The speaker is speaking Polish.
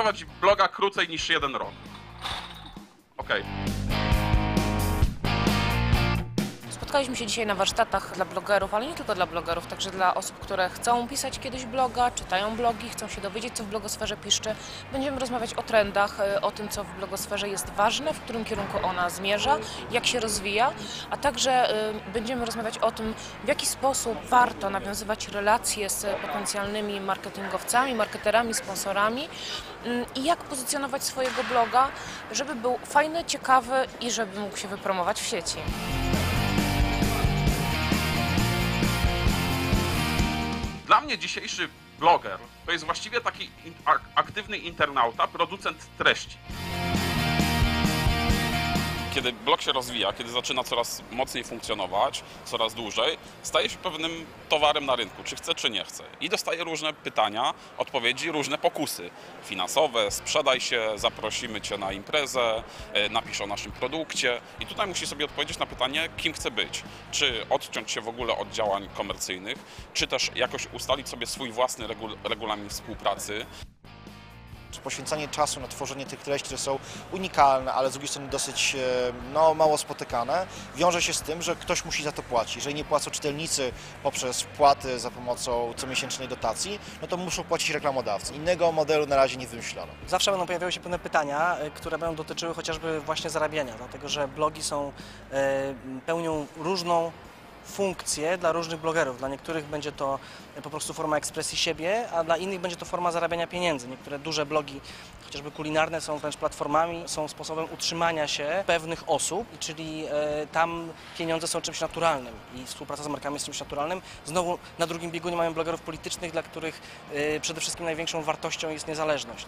Prowadzi bloga krócej niż jeden rok? Okej. Spotkaliśmy się dzisiaj na warsztatach dla blogerów, ale nie tylko dla blogerów, także dla osób, które chcą pisać kiedyś bloga, czytają blogi, chcą się dowiedzieć, co w blogosferze piszczy. Będziemy rozmawiać o trendach, e, o tym, co w blogosferze jest ważne, w którym kierunku ona zmierza, jak się rozwija, a także e, będziemy rozmawiać o tym, w jaki sposób warto nawiązywać relacje z potencjalnymi marketingowcami, marketerami, sponsorami mm, i jak pozycjonować swojego bloga, żeby był fajny, ciekawy i żeby mógł się wypromować w sieci. Mnie dzisiejszy bloger to jest właściwie taki aktywny internauta, producent treści. Kiedy blog się rozwija, kiedy zaczyna coraz mocniej funkcjonować, coraz dłużej, staje się pewnym towarem na rynku, czy chce, czy nie chce. I dostaje różne pytania, odpowiedzi, różne pokusy finansowe, sprzedaj się, zaprosimy cię na imprezę, e, napisz o naszym produkcie. I tutaj musi sobie odpowiedzieć na pytanie, kim chce być. Czy odciąć się w ogóle od działań komercyjnych, czy też jakoś ustalić sobie swój własny regul- regulamin współpracy, czy poświęcanie czasu na tworzenie tych treści, które są unikalne, ale z drugiej strony dosyć e, no, mało spotykane, wiąże się z tym, że ktoś musi za to płacić. Jeżeli nie płacą czytelnicy poprzez wpłaty za pomocą comiesięcznej dotacji, no to muszą płacić reklamodawcy. Innego modelu na razie nie wymyślono. Zawsze będą pojawiały się pewne pytania, e, które będą dotyczyły chociażby właśnie zarabiania, dlatego że blogi są, e, pełnią różną funkcję dla różnych blogerów. Dla niektórych będzie to po prostu forma ekspresji siebie, a dla innych będzie to forma zarabiania pieniędzy. Niektóre duże blogi, chociażby kulinarne, są wręcz platformami, są sposobem utrzymania się pewnych osób, czyli e, tam pieniądze są czymś naturalnym i współpraca z markami jest czymś naturalnym. Znowu na drugim biegunie mamy blogerów politycznych, dla których e, przede wszystkim największą wartością jest niezależność.